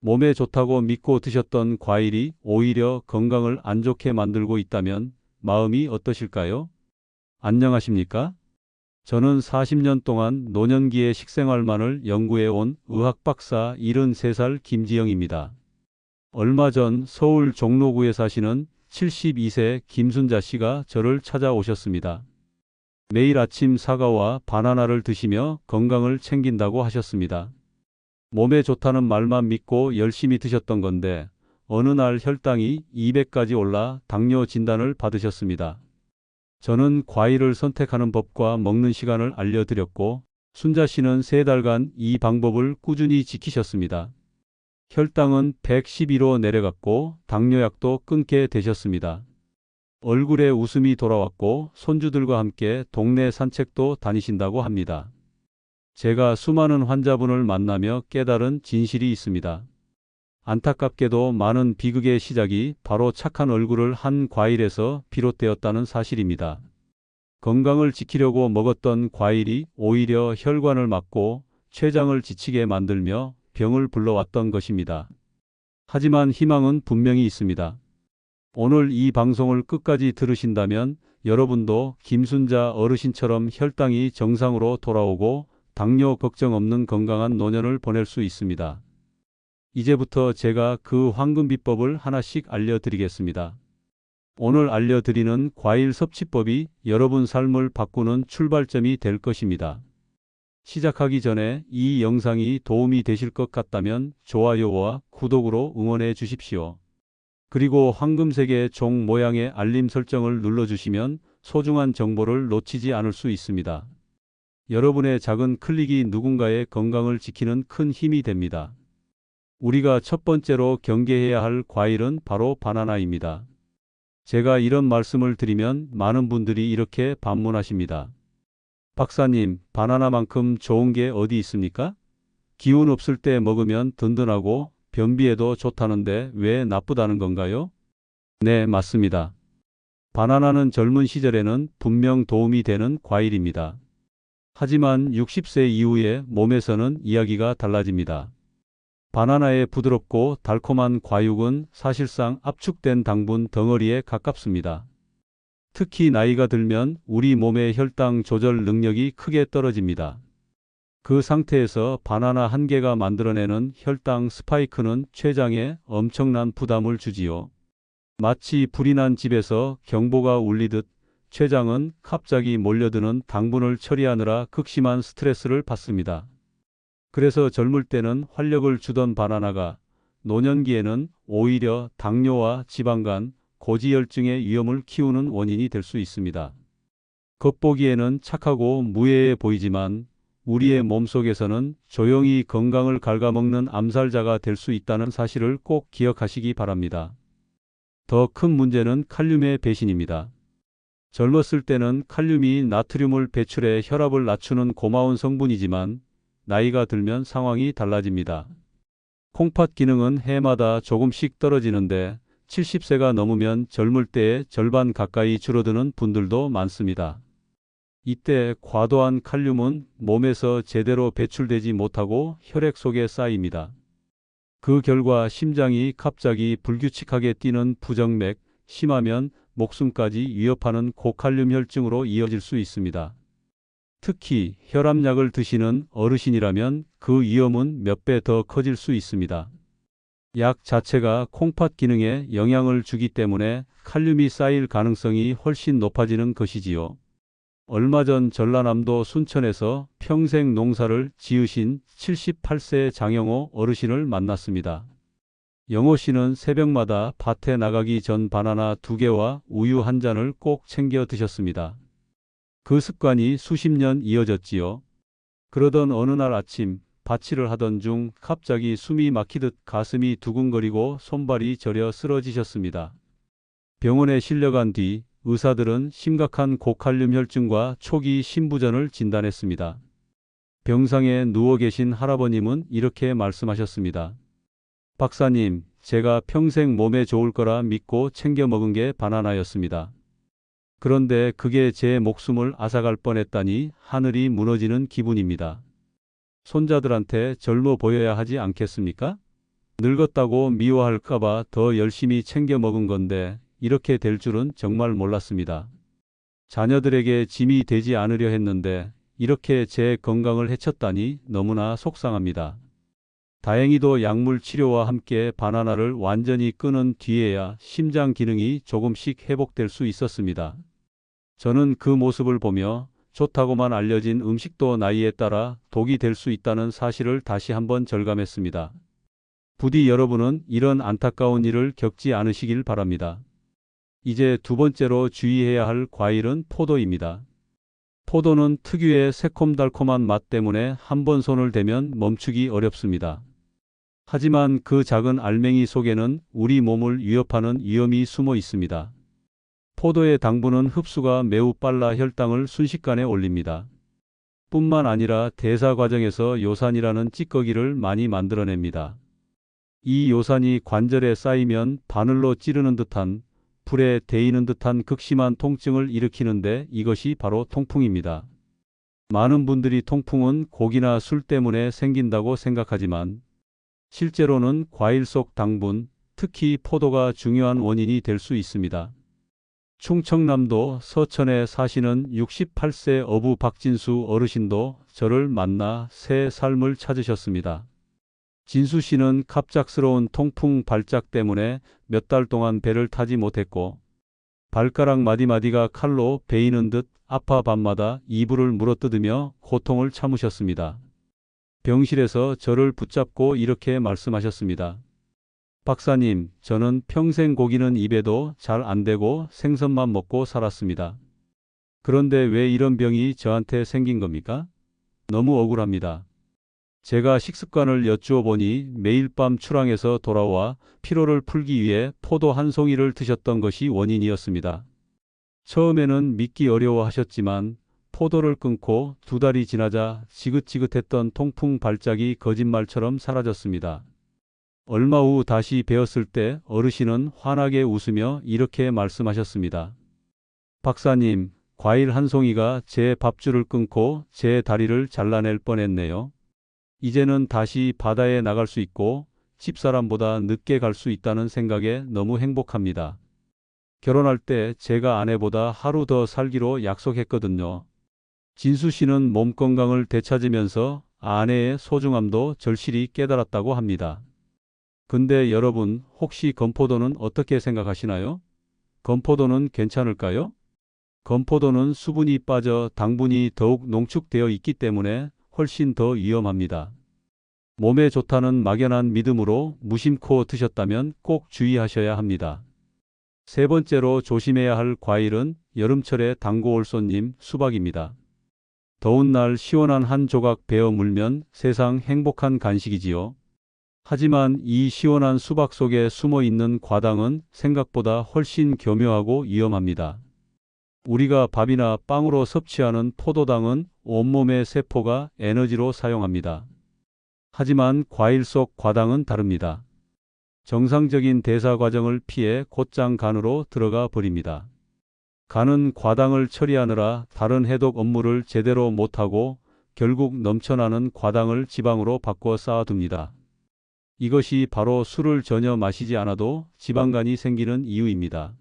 몸에 좋다고 믿고 드셨던 과일이 오히려 건강을 안 좋게 만들고 있다면 마음이 어떠실까요? 안녕하십니까? 저는 40년 동안 노년기의 식생활만을 연구해 온 의학박사 73살 김지영입니다. 얼마 전 서울 종로구에 사시는 72세 김순자 씨가 저를 찾아오셨습니다. 매일 아침 사과와 바나나를 드시며 건강을 챙긴다고 하셨습니다. 몸에 좋다는 말만 믿고 열심히 드셨던 건데 어느 날 혈당이 200까지 올라 당뇨 진단을 받으셨습니다. 저는 과일을 선택하는 법과 먹는 시간을 알려드렸고 순자 씨는 세 달간 이 방법을 꾸준히 지키셨습니다. 혈당은 112로 내려갔고 당뇨약도 끊게 되셨습니다. 얼굴에 웃음이 돌아왔고 손주들과 함께 동네 산책도 다니신다고 합니다. 제가 수많은 환자분을 만나며 깨달은 진실이 있습니다. 안타깝게도 많은 비극의 시작이 바로 착한 얼굴을 한 과일에서 비롯되었다는 사실입니다. 건강을 지키려고 먹었던 과일이 오히려 혈관을 막고 췌장을 지치게 만들며 병을 불러왔던 것입니다. 하지만 희망은 분명히 있습니다. 오늘 이 방송을 끝까지 들으신다면 여러분도 김순자 어르신처럼 혈당이 정상으로 돌아오고 당뇨 걱정 없는 건강한 노년을 보낼 수 있습니다. 이제부터 제가 그 황금 비법을 하나씩 알려드리겠습니다. 오늘 알려드리는 과일 섭취법이 여러분 삶을 바꾸는 출발점이 될 것입니다. 시작하기 전에 이 영상이 도움이 되실 것 같다면 좋아요와 구독으로 응원해 주십시오. 그리고 황금색의 종 모양의 알림 설정을 눌러주시면 소중한 정보를 놓치지 않을 수 있습니다. 여러분의 작은 클릭이 누군가의 건강을 지키는 큰 힘이 됩니다. 우리가 첫 번째로 경계해야 할 과일은 바로 바나나입니다. 제가 이런 말씀을 드리면 많은 분들이 이렇게 반문하십니다. 박사님, 바나나만큼 좋은 게 어디 있습니까? 기운 없을 때 먹으면 든든하고 변비에도 좋다는데 왜 나쁘다는 건가요? 네, 맞습니다. 바나나는 젊은 시절에는 분명 도움이 되는 과일입니다. 하지만 60세 이후에 몸에서는 이야기가 달라집니다. 바나나의 부드럽고 달콤한 과육은 사실상 압축된 당분 덩어리에 가깝습니다. 특히 나이가 들면 우리 몸의 혈당 조절 능력이 크게 떨어집니다. 그 상태에서 바나나 한 개가 만들어내는 혈당 스파이크는 췌장에 엄청난 부담을 주지요. 마치 불이 난 집에서 경보가 울리듯 췌장은 갑자기 몰려드는 당분을 처리하느라 극심한 스트레스를 받습니다. 그래서 젊을 때는 활력을 주던 바나나가 노년기에는 오히려 당뇨와 지방간, 고지혈증의 위험을 키우는 원인이 될 수 있습니다. 겉보기에는 착하고 무해해 보이지만 우리의 몸속에서는 조용히 건강을 갉아먹는 암살자가 될 수 있다는 사실을 꼭 기억하시기 바랍니다. 더 큰 문제는 칼륨의 배신입니다. 젊었을 때는 칼륨이 나트륨을 배출해 혈압을 낮추는 고마운 성분이지만 나이가 들면 상황이 달라집니다. 콩팥 기능은 해마다 조금씩 떨어지는데 70세가 넘으면 젊을 때의 절반 가까이 줄어드는 분들도 많습니다. 이때 과도한 칼륨은 몸에서 제대로 배출되지 못하고 혈액 속에 쌓입니다. 그 결과 심장이 갑자기 불규칙하게 뛰는 부정맥, 심하면 목숨까지 위협하는 고칼륨 혈증으로 이어질 수 있습니다. 특히 혈압약을 드시는 어르신이라면 그 위험은 몇 배 더 커질 수 있습니다. 약 자체가 콩팥 기능에 영향을 주기 때문에 칼륨이 쌓일 가능성이 훨씬 높아지는 것이지요. 얼마 전 전라남도 순천에서 평생 농사를 지으신 78세 장영호 어르신을 만났습니다. 영호 씨는 새벽마다 밭에 나가기 전 바나나 두 개와 우유 한 잔을 꼭 챙겨 드셨습니다. 그 습관이 수십 년 이어졌지요. 그러던 어느 날 아침 밭일을 하던 중 갑자기 숨이 막히듯 가슴이 두근거리고 손발이 저려 쓰러지셨습니다. 병원에 실려간 뒤 의사들은 심각한 고칼륨 혈증과 초기 심부전을 진단했습니다. 병상에 누워 계신 할아버님은 이렇게 말씀하셨습니다. 박사님, 제가 평생 몸에 좋을 거라 믿고 챙겨 먹은 게 바나나였습니다. 그런데 그게 제 목숨을 앗아갈 뻔했다니 하늘이 무너지는 기분입니다. 손자들한테 젊어 보여야 하지 않겠습니까? 늙었다고 미워할까봐 더 열심히 챙겨 먹은 건데 이렇게 될 줄은 정말 몰랐습니다. 자녀들에게 짐이 되지 않으려 했는데 이렇게 제 건강을 해쳤다니 너무나 속상합니다. 다행히도 약물 치료와 함께 바나나를 완전히 끊은 뒤에야 심장 기능이 조금씩 회복될 수 있었습니다. 저는 그 모습을 보며 좋다고만 알려진 음식도 나이에 따라 독이 될 수 있다는 사실을 다시 한번 절감했습니다. 부디 여러분은 이런 안타까운 일을 겪지 않으시길 바랍니다. 이제 두 번째로 주의해야 할 과일은 포도입니다. 포도는 특유의 새콤달콤한 맛 때문에 한 번 손을 대면 멈추기 어렵습니다. 하지만 그 작은 알맹이 속에는 우리 몸을 위협하는 위험이 숨어 있습니다. 포도의 당분은 흡수가 매우 빨라 혈당을 순식간에 올립니다. 뿐만 아니라 대사 과정에서 요산이라는 찌꺼기를 많이 만들어냅니다. 이 요산이 관절에 쌓이면 바늘로 찌르는 듯한 불에 데이는 듯한 극심한 통증을 일으키는데 이것이 바로 통풍입니다. 많은 분들이 통풍은 고기나 술 때문에 생긴다고 생각하지만 실제로는 과일 속 당분, 특히 포도가 중요한 원인이 될 수 있습니다. 충청남도 서천에 사시는 68세 어부 박진수 어르신도 저를 만나 새 삶을 찾으셨습니다. 진수 씨는 갑작스러운 통풍 발작 때문에 몇 달 동안 배를 타지 못했고 발가락 마디마디가 칼로 베이는 듯 아파 밤마다 이불을 물어뜯으며 고통을 참으셨습니다. 병실에서 저를 붙잡고 이렇게 말씀하셨습니다. 박사님, 저는 평생 고기는 입에도 잘안 대고 생선만 먹고 살았습니다. 그런데 왜 이런 병이 저한테 생긴 겁니까? 너무 억울합니다. 제가 식습관을 여쭈어 보니 매일 밤 출항에서 돌아와 피로를 풀기 위해 포도 한 송이를 드셨던 것이 원인이었습니다. 처음에는 믿기 어려워 하셨지만 포도를 끊고 두 달이 지나자 지긋지긋했던 통풍 발작이 거짓말처럼 사라졌습니다. 얼마 후 다시 배웠을 때 어르신은 환하게 웃으며 이렇게 말씀하셨습니다. 박사님, 과일 한 송이가 제 밥줄을 끊고 제 다리를 잘라낼 뻔했네요. 이제는 다시 바다에 나갈 수 있고 집사람보다 늦게 갈 수 있다는 생각에 너무 행복합니다. 결혼할 때 제가 아내보다 하루 더 살기로 약속했거든요. 진수 씨는 몸 건강을 되찾으면서 아내의 소중함도 절실히 깨달았다고 합니다. 근데 여러분, 혹시 건포도는 어떻게 생각하시나요? 건포도는 괜찮을까요? 건포도는 수분이 빠져 당분이 더욱 농축되어 있기 때문에 훨씬 더 위험합니다. 몸에 좋다는 막연한 믿음으로 무심코 드셨다면 꼭 주의하셔야 합니다. 세 번째로 조심해야 할 과일은 여름철에 당고 올 손님 수박입니다. 더운 날 시원한 한 조각 베어 물면 세상 행복한 간식이지요. 하지만 이 시원한 수박 속에 숨어 있는 과당은 생각보다 훨씬 교묘하고 위험합니다. 우리가 밥이나 빵으로 섭취하는 포도당은 온몸의 세포가 에너지로 사용합니다. 하지만 과일 속 과당은 다릅니다. 정상적인 대사 과정을 피해 곧장 간으로 들어가 버립니다. 간은 과당을 처리하느라 다른 해독 업무를 제대로 못하고 결국 넘쳐나는 과당을 지방으로 바꿔 쌓아둡니다. 이것이 바로 술을 전혀 마시지 않아도 지방간이 생기는 이유입니다.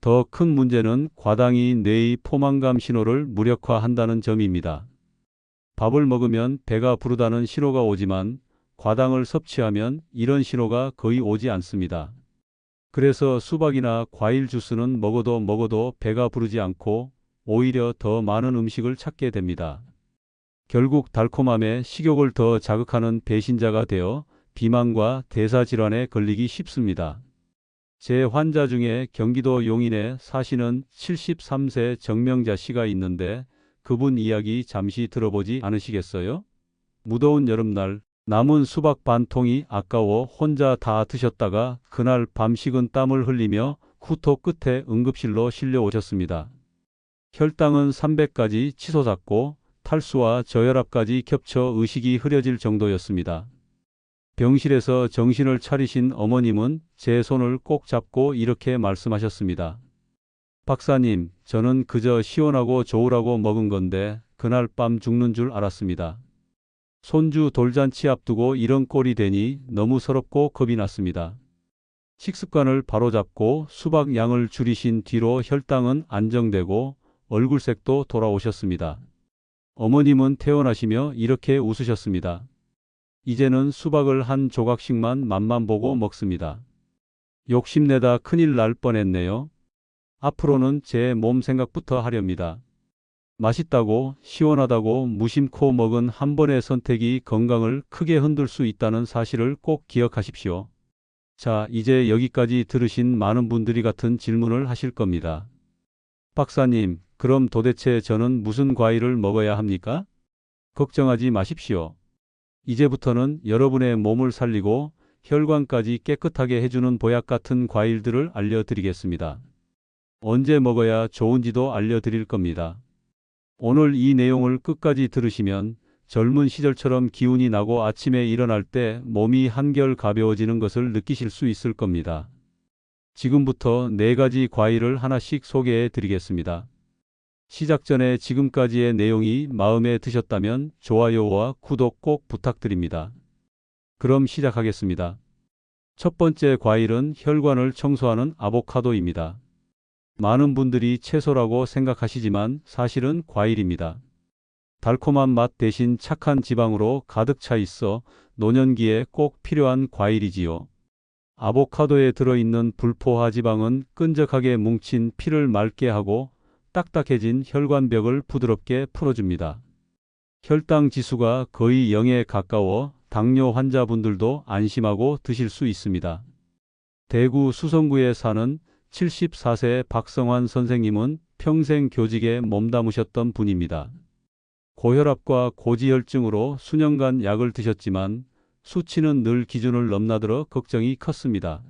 더 큰 문제는 과당이 뇌의 포만감 신호를 무력화한다는 점입니다. 밥을 먹으면 배가 부르다는 신호가 오지만 과당을 섭취하면 이런 신호가 거의 오지 않습니다. 그래서 수박이나 과일 주스는 먹어도 먹어도 배가 부르지 않고 오히려 더 많은 음식을 찾게 됩니다. 결국 달콤함에 식욕을 더 자극하는 배신자가 되어 비만과 대사질환에 걸리기 쉽습니다. 제 환자 중에 경기도 용인에 사시는 73세 정명자 씨가 있는데 그분 이야기 잠시 들어보지 않으시겠어요? 무더운 여름날 남은 수박 반 통이 아까워 혼자 다 드셨다가 그날 밤 식은 땀을 흘리며 후토 끝에 응급실로 실려 오셨습니다. 혈당은 300까지 치솟았고 탈수와 저혈압까지 겹쳐 의식이 흐려질 정도였습니다. 병실에서 정신을 차리신 어머님은 제 손을 꼭 잡고 이렇게 말씀하셨습니다. 박사님, 저는 그저 시원하고 좋으라고 먹은 건데 그날 밤 죽는 줄 알았습니다. 손주 돌잔치 앞두고 이런 꼴이 되니 너무 서럽고 겁이 났습니다. 식습관을 바로잡고 수박 양을 줄이신 뒤로 혈당은 안정되고 얼굴색도 돌아오셨습니다. 어머님은 퇴원하시며 이렇게 웃으셨습니다. 이제는 수박을 한 조각씩만 맛만 보고 먹습니다. 욕심내다 큰일 날 뻔했네요. 앞으로는 제 몸 생각부터 하렵니다. 맛있다고 시원하다고 무심코 먹은 한 번의 선택이 건강을 크게 흔들 수 있다는 사실을 꼭 기억하십시오. 자, 이제 여기까지 들으신 많은 분들이 같은 질문을 하실 겁니다. 박사님, 그럼 도대체 저는 무슨 과일을 먹어야 합니까? 걱정하지 마십시오. 이제부터는 여러분의 몸을 살리고 혈관까지 깨끗하게 해주는 보약 같은 과일들을 알려드리겠습니다. 언제 먹어야 좋은지도 알려드릴 겁니다. 오늘 이 내용을 끝까지 들으시면 젊은 시절처럼 기운이 나고 아침에 일어날 때 몸이 한결 가벼워지는 것을 느끼실 수 있을 겁니다. 지금부터 네 가지 과일을 하나씩 소개해 드리겠습니다. 시작 전에 지금까지의 내용이 마음에 드셨다면 좋아요와 구독 꼭 부탁드립니다. 그럼 시작하겠습니다. 첫 번째 과일은 혈관을 청소하는 아보카도입니다. 많은 분들이 채소라고 생각하시지만 사실은 과일입니다. 달콤한 맛 대신 착한 지방으로 가득 차 있어 노년기에 꼭 필요한 과일이지요. 아보카도에 들어있는 불포화 지방은 끈적하게 뭉친 피를 맑게 하고 딱딱해진 혈관벽을 부드럽게 풀어줍니다. 혈당 지수가 거의 0에 가까워 당뇨 환자분들도 안심하고 드실 수 있습니다. 대구 수성구에 사는 74세 박성환 선생님은 평생 교직에 몸담으셨던 분입니다. 고혈압과 고지혈증으로 수년간 약을 드셨지만 수치는 늘 기준을 넘나들어 걱정이 컸습니다.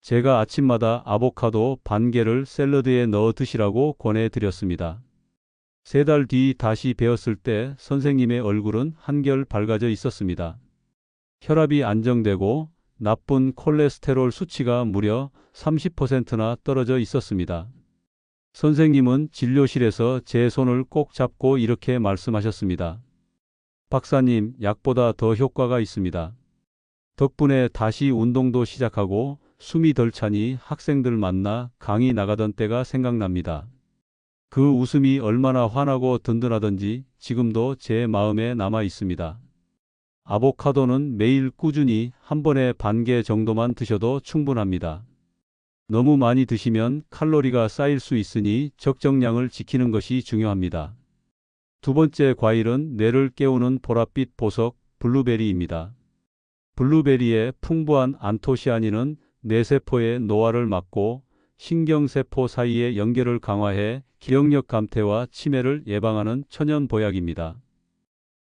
제가 아침마다 아보카도 반 개를 샐러드에 넣어 드시라고 권해드렸습니다. 세 달 뒤 다시 배웠을 때 선생님의 얼굴은 한결 밝아져 있었습니다. 혈압이 안정되고 나쁜 콜레스테롤 수치가 무려 30%나 떨어져 있었습니다. 선생님은 진료실에서 제 손을 꼭 잡고 이렇게 말씀하셨습니다. 박사님, 약보다 더 효과가 있습니다. 덕분에 다시 운동도 시작하고 숨이 덜 차니 학생들 만나 강의 나가던 때가 생각납니다. 그 웃음이 얼마나 환하고 든든하던지 지금도 제 마음에 남아 있습니다. 아보카도는 매일 꾸준히 한 번에 반 개 정도만 드셔도 충분합니다. 너무 많이 드시면 칼로리가 쌓일 수 있으니 적정량을 지키는 것이 중요합니다. 두 번째 과일은 뇌를 깨우는 보랏빛 보석 블루베리입니다. 블루베리의 풍부한 안토시아닌은 뇌세포의 노화를 막고 신경세포 사이의 연결을 강화해 기억력 감퇴와 치매를 예방하는 천연 보약입니다.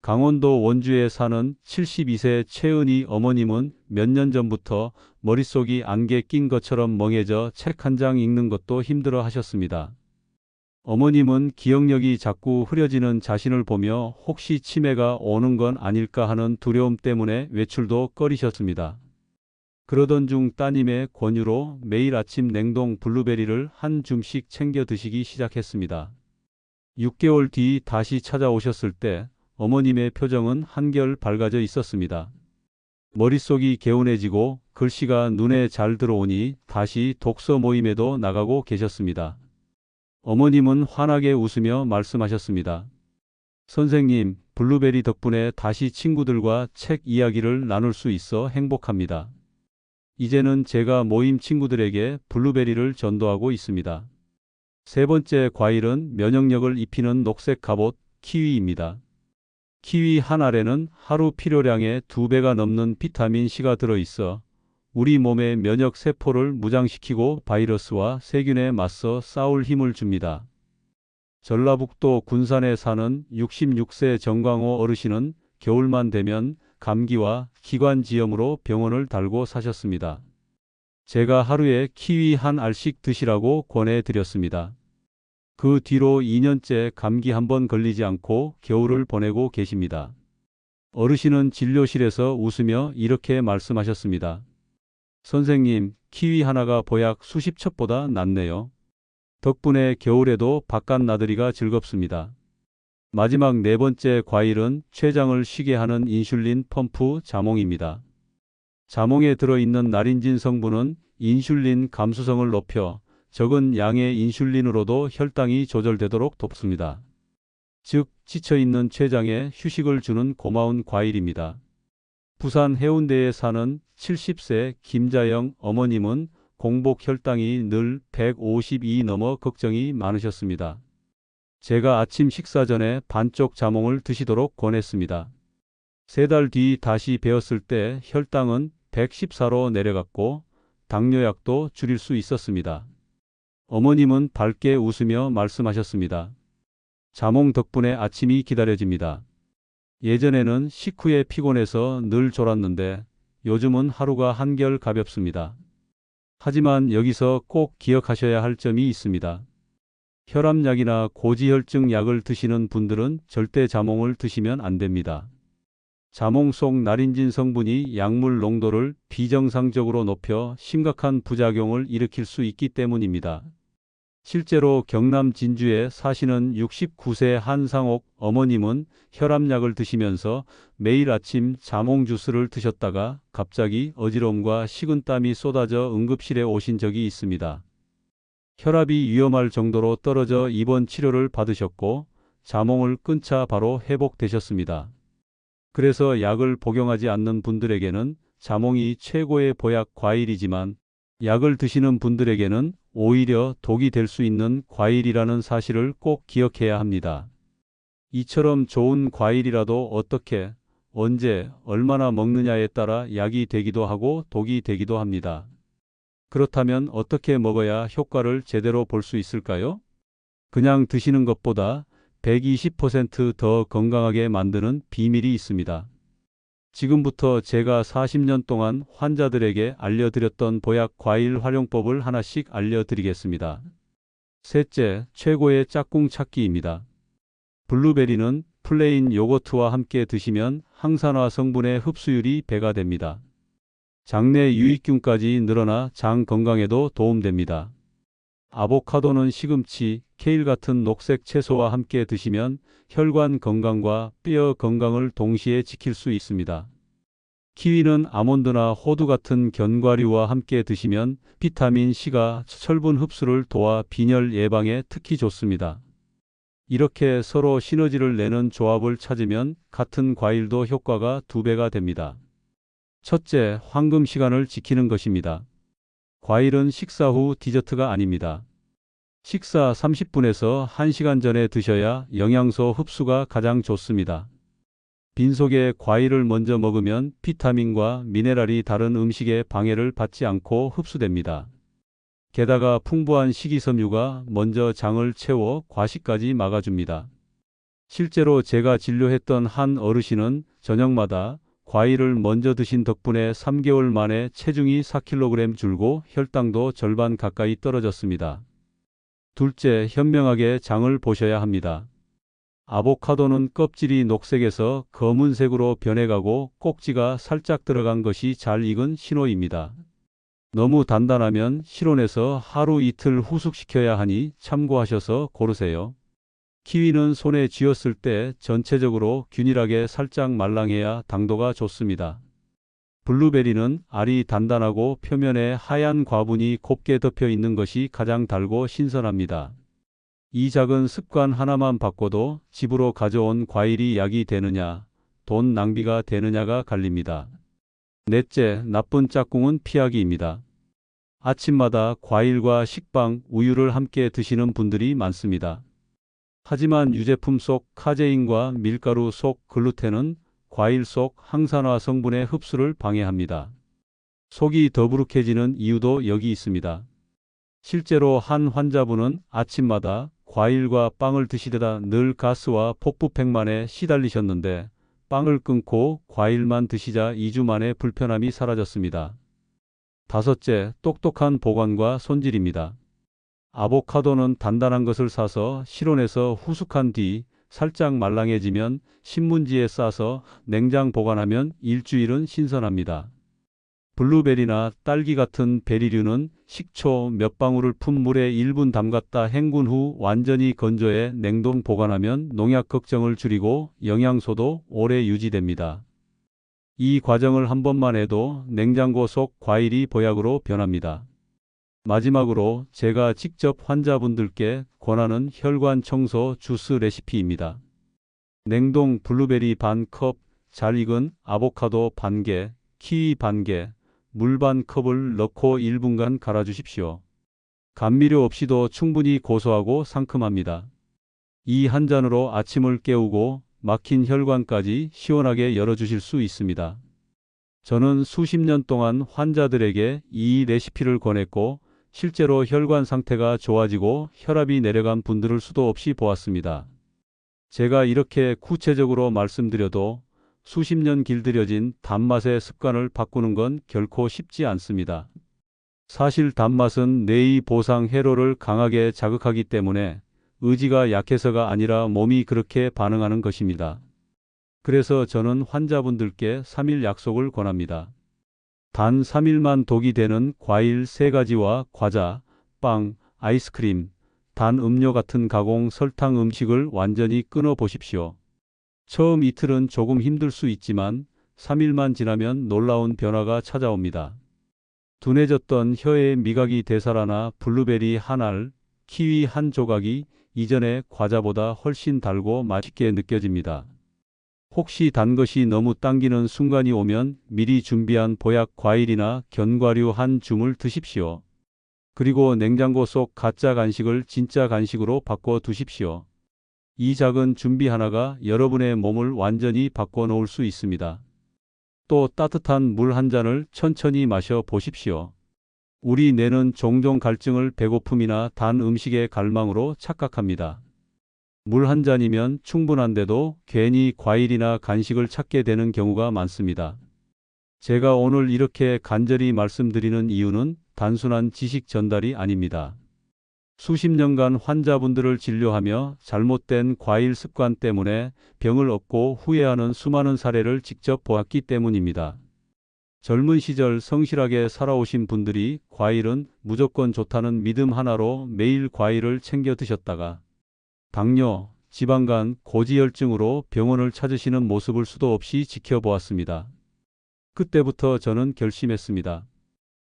강원도 원주에 사는 72세 최은희 어머님은 몇 년 전부터 머릿속이 안개 낀 것처럼 멍해져 책 한 장 읽는 것도 힘들어 하셨습니다. 어머님은 기억력이 자꾸 흐려지는 자신을 보며 혹시 치매가 오는 건 아닐까 하는 두려움 때문에 외출도 꺼리셨습니다. 그러던 중 따님의 권유로 매일 아침 냉동 블루베리를 한 줌씩 챙겨 드시기 시작했습니다. 6개월 뒤 다시 찾아오셨을 때 어머님의 표정은 한결 밝아져 있었습니다. 머릿속이 개운해지고 글씨가 눈에 잘 들어오니 다시 독서 모임에도 나가고 계셨습니다. 어머님은 환하게 웃으며 말씀하셨습니다. 선생님, 블루베리 덕분에 다시 친구들과 책 이야기를 나눌 수 있어 행복합니다. 이제는 제가 모임 친구들에게 블루베리를 전도하고 있습니다. 세 번째 과일은 면역력을 입히는 녹색 갑옷 키위입니다. 키위 한 알에는 하루 필요량의 두 배가 넘는 비타민 C가 들어있어 우리 몸의 면역 세포를 무장시키고 바이러스와 세균에 맞서 싸울 힘을 줍니다. 전라북도 군산에 사는 66세 정광호 어르신은 겨울만 되면 감기와 기관지염으로 병원을 달고 사셨습니다. 제가 하루에 키위 한 알씩 드시라고 권해드렸습니다. 그 뒤로 2년째 감기 한 번 걸리지 않고 겨울을 보내고 계십니다. 어르신은 진료실에서 웃으며 이렇게 말씀하셨습니다. 선생님, 키위 하나가 보약 수십 첩보다 낫네요. 덕분에 겨울에도 바깥 나들이가 즐겁습니다. 마지막 네 번째 과일은 췌장을 쉬게 하는 인슐린 펌프 자몽입니다. 자몽에 들어있는 나린진 성분은 인슐린 감수성을 높여 적은 양의 인슐린으로도 혈당이 조절되도록 돕습니다. 즉, 지쳐있는 췌장에 휴식을 주는 고마운 과일입니다. 부산 해운대에 사는 70세 김자영 어머님은 공복 혈당이 늘 152 넘어 걱정이 많으셨습니다. 제가 아침 식사 전에 반쪽 자몽을 드시도록 권했습니다. 세 달 뒤 다시 배웠을 때 혈당은 114로 내려갔고 당뇨약도 줄일 수 있었습니다. 어머님은 밝게 웃으며 말씀하셨습니다. 자몽 덕분에 아침이 기다려집니다. 예전에는 식후에 피곤해서 늘 졸았는데 요즘은 하루가 한결 가볍습니다. 하지만 여기서 꼭 기억하셔야 할 점이 있습니다. 혈압약이나 고지혈증 약을 드시는 분들은 절대 자몽을 드시면 안 됩니다. 자몽 속 나린진 성분이 약물 농도를 비정상적으로 높여 심각한 부작용을 일으킬 수 있기 때문입니다. 실제로 경남 진주에 사시는 69세 한상옥 어머님은 혈압약을 드시면서 매일 아침 자몽 주스를 드셨다가 갑자기 어지러움과 식은땀이 쏟아져 응급실에 오신 적이 있습니다. 혈압이 위험할 정도로 떨어져 입원 치료를 받으셨고 자몽을 끊자 바로 회복되셨습니다. 그래서 약을 복용하지 않는 분들에게는 자몽이 최고의 보약 과일이지만 약을 드시는 분들에게는 오히려 독이 될 수 있는 과일이라는 사실을 꼭 기억해야 합니다. 이처럼 좋은 과일이라도 어떻게, 언제, 얼마나 먹느냐에 따라 약이 되기도 하고 독이 되기도 합니다. 그렇다면 어떻게 먹어야 효과를 제대로 볼 수 있을까요? 그냥 드시는 것보다 120%더 건강하게 만드는 비밀이 있습니다. 지금부터 제가 40년 동안 환자들에게 알려드렸던 보약 과일 활용법을 하나씩 알려드리겠습니다. 셋째, 최고의 짝꿍 찾기입니다. 블루베리는 플레인 요거트와 함께 드시면 항산화 성분의 흡수율이 배가 됩니다. 장내 유익균까지 늘어나 장 건강에도 도움됩니다. 아보카도는 시금치, 케일 같은 녹색 채소와 함께 드시면 혈관 건강과 뼈 건강을 동시에 지킬 수 있습니다. 키위는 아몬드나 호두 같은 견과류와 함께 드시면 비타민 C가 철분 흡수를 도와 빈혈 예방에 특히 좋습니다. 이렇게 서로 시너지를 내는 조합을 찾으면 같은 과일도 효과가 두 배가 됩니다. 첫째, 황금 시간을 지키는 것입니다. 과일은 식사 후 디저트가 아닙니다. 식사 30분에서 1시간 전에 드셔야 영양소 흡수가 가장 좋습니다. 빈속에 과일을 먼저 먹으면 비타민과 미네랄이 다른 음식에 방해를 받지 않고 흡수됩니다. 게다가 풍부한 식이섬유가 먼저 장을 채워 과식까지 막아줍니다. 실제로 제가 진료했던 한 어르신은 저녁마다 과일을 먼저 드신 덕분에 3개월 만에 체중이 4kg 줄고 혈당도 절반 가까이 떨어졌습니다. 둘째, 현명하게 장을 보셔야 합니다. 아보카도는 껍질이 녹색에서 검은색으로 변해가고 꼭지가 살짝 들어간 것이 잘 익은 신호입니다. 너무 단단하면 실온에서 하루 이틀 후숙시켜야 하니 참고하셔서 고르세요. 키위는 손에 쥐었을 때 전체적으로 균일하게 살짝 말랑해야 당도가 좋습니다. 블루베리는 알이 단단하고 표면에 하얀 과분이 곱게 덮여 있는 것이 가장 달고 신선합니다. 이 작은 습관 하나만 바꿔도 집으로 가져온 과일이 약이 되느냐, 돈 낭비가 되느냐가 갈립니다. 넷째, 나쁜 짝꿍은 피하기입니다. 아침마다 과일과 식빵, 우유를 함께 드시는 분들이 많습니다. 하지만 유제품 속 카제인과 밀가루 속 글루텐은 과일 속 항산화 성분의 흡수를 방해합니다. 속이 더부룩해지는 이유도 여기 있습니다. 실제로 한 환자분은 아침마다 과일과 빵을 드시다가 늘 가스와 폭부팩만에 시달리셨는데 빵을 끊고 과일만 드시자 2주 만에 불편함이 사라졌습니다. 다섯째, 똑똑한 보관과 손질입니다. 아보카도는 단단한 것을 사서 실온에서 후숙한 뒤 살짝 말랑해지면 신문지에 싸서 냉장 보관하면 일주일은 신선합니다. 블루베리나 딸기 같은 베리류는 식초 몇 방울을 푼 물에 1분 담갔다 헹군 후 완전히 건조해 냉동 보관하면 농약 걱정을 줄이고 영양소도 오래 유지됩니다. 이 과정을 한 번만 해도 냉장고 속 과일이 보약으로 변합니다. 마지막으로 제가 직접 환자분들께 권하는 혈관 청소 주스 레시피입니다. 냉동 블루베리 반 컵, 잘 익은 아보카도 반 개, 키위 반 개, 물 반 컵을 넣고 1분간 갈아주십시오. 감미료 없이도 충분히 고소하고 상큼합니다. 이 한 잔으로 아침을 깨우고 막힌 혈관까지 시원하게 열어주실 수 있습니다. 저는 수십 년 동안 환자들에게 이 레시피를 권했고 실제로 혈관 상태가 좋아지고 혈압이 내려간 분들을 수도 없이 보았습니다. 제가 이렇게 구체적으로 말씀드려도 수십 년 길들여진 단맛의 습관을 바꾸는 건 결코 쉽지 않습니다. 사실 단맛은 뇌의 보상 회로를 강하게 자극하기 때문에 의지가 약해서가 아니라 몸이 그렇게 반응하는 것입니다. 그래서 저는 환자분들께 3일 약속을 권합니다. 단 3일만 독이 되는 과일 3가지와 과자, 빵, 아이스크림, 단 음료 같은 가공 설탕 음식을 완전히 끊어 보십시오. 처음 이틀은 조금 힘들 수 있지만 3일만 지나면 놀라운 변화가 찾아옵니다. 둔해졌던 혀의 미각이 되살아나 블루베리 한 알, 키위 한 조각이 이전의 과자보다 훨씬 달고 맛있게 느껴집니다. 혹시 단 것이 너무 당기는 순간이 오면 미리 준비한 보약 과일이나 견과류 한 줌을 드십시오. 그리고 냉장고 속 가짜 간식을 진짜 간식으로 바꿔 두십시오. 이 작은 준비 하나가 여러분의 몸을 완전히 바꿔 놓을 수 있습니다. 또 따뜻한 물 한 잔을 천천히 마셔 보십시오. 우리 뇌는 종종 갈증을 배고픔이나 단 음식의 갈망으로 착각합니다. 물 한 잔이면 충분한데도 괜히 과일이나 간식을 찾게 되는 경우가 많습니다. 제가 오늘 이렇게 간절히 말씀드리는 이유는 단순한 지식 전달이 아닙니다. 수십 년간 환자분들을 진료하며 잘못된 과일 습관 때문에 병을 얻고 후회하는 수많은 사례를 직접 보았기 때문입니다. 젊은 시절 성실하게 살아오신 분들이 과일은 무조건 좋다는 믿음 하나로 매일 과일을 챙겨 드셨다가 당뇨, 지방간, 고지혈증으로 병원을 찾으시는 모습을 수도 없이 지켜보았습니다. 그때부터 저는 결심했습니다.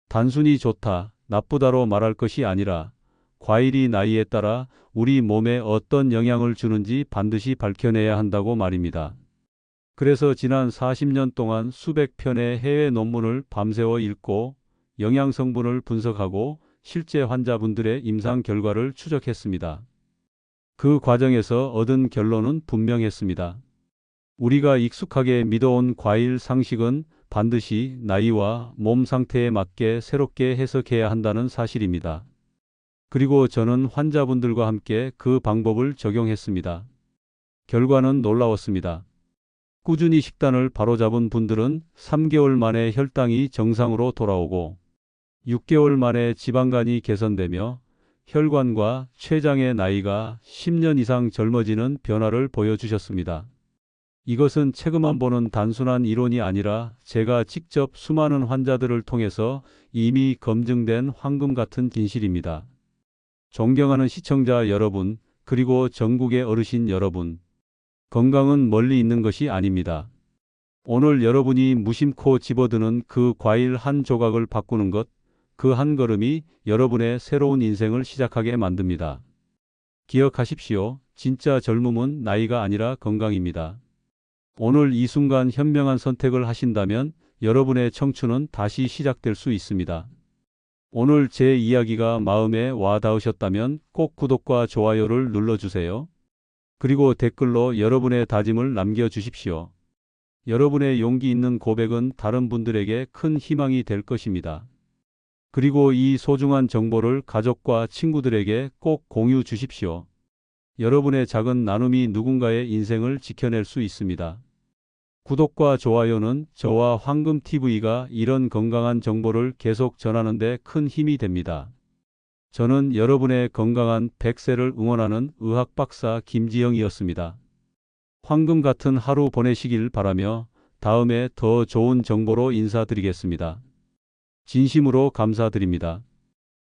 단순히 좋다, 나쁘다로 말할 것이 아니라 과일이 나이에 따라 우리 몸에 어떤 영향을 주는지 반드시 밝혀내야 한다고 말입니다. 그래서 지난 40년 동안 수백 편의 해외 논문을 밤새워 읽고 영양 성분을 분석하고 실제 환자분들의 임상 결과를 추적했습니다. 그 과정에서 얻은 결론은 분명했습니다. 우리가 익숙하게 믿어온 과일 상식은 반드시 나이와 몸 상태에 맞게 새롭게 해석해야 한다는 사실입니다. 그리고 저는 환자분들과 함께 그 방법을 적용했습니다. 결과는 놀라웠습니다. 꾸준히 식단을 바로잡은 분들은 3개월 만에 혈당이 정상으로 돌아오고 6개월 만에 지방간이 개선되며 혈관과 췌장의 나이가 10년 이상 젊어지는 변화를 보여주셨습니다. 이것은 책만 보는 단순한 이론이 아니라 제가 직접 수많은 환자들을 통해서 이미 검증된 황금 같은 진실입니다. 존경하는 시청자 여러분, 그리고 전국의 어르신 여러분. 건강은 멀리 있는 것이 아닙니다. 오늘 여러분이 무심코 집어드는 그 과일 한 조각을 바꾸는 것, 그 한 걸음이 여러분의 새로운 인생을 시작하게 만듭니다. 기억하십시오. 진짜 젊음은 나이가 아니라 건강입니다. 오늘 이 순간 현명한 선택을 하신다면 여러분의 청춘은 다시 시작될 수 있습니다. 오늘 제 이야기가 마음에 와 닿으셨다면 꼭 구독과 좋아요를 눌러주세요. 그리고 댓글로 여러분의 다짐을 남겨주십시오. 여러분의 용기 있는 고백은 다른 분들에게 큰 희망이 될 것입니다. 그리고 이 소중한 정보를 가족과 친구들에게 꼭 공유 주십시오. 여러분의 작은 나눔이 누군가의 인생을 지켜낼 수 있습니다. 구독과 좋아요는 저와 황금TV가 이런 건강한 정보를 계속 전하는 데 큰 힘이 됩니다. 저는 여러분의 건강한 100세를 응원하는 의학 박사 김지영이었습니다. 황금 같은 하루 보내시길 바라며 다음에 더 좋은 정보로 인사드리겠습니다. 진심으로 감사드립니다.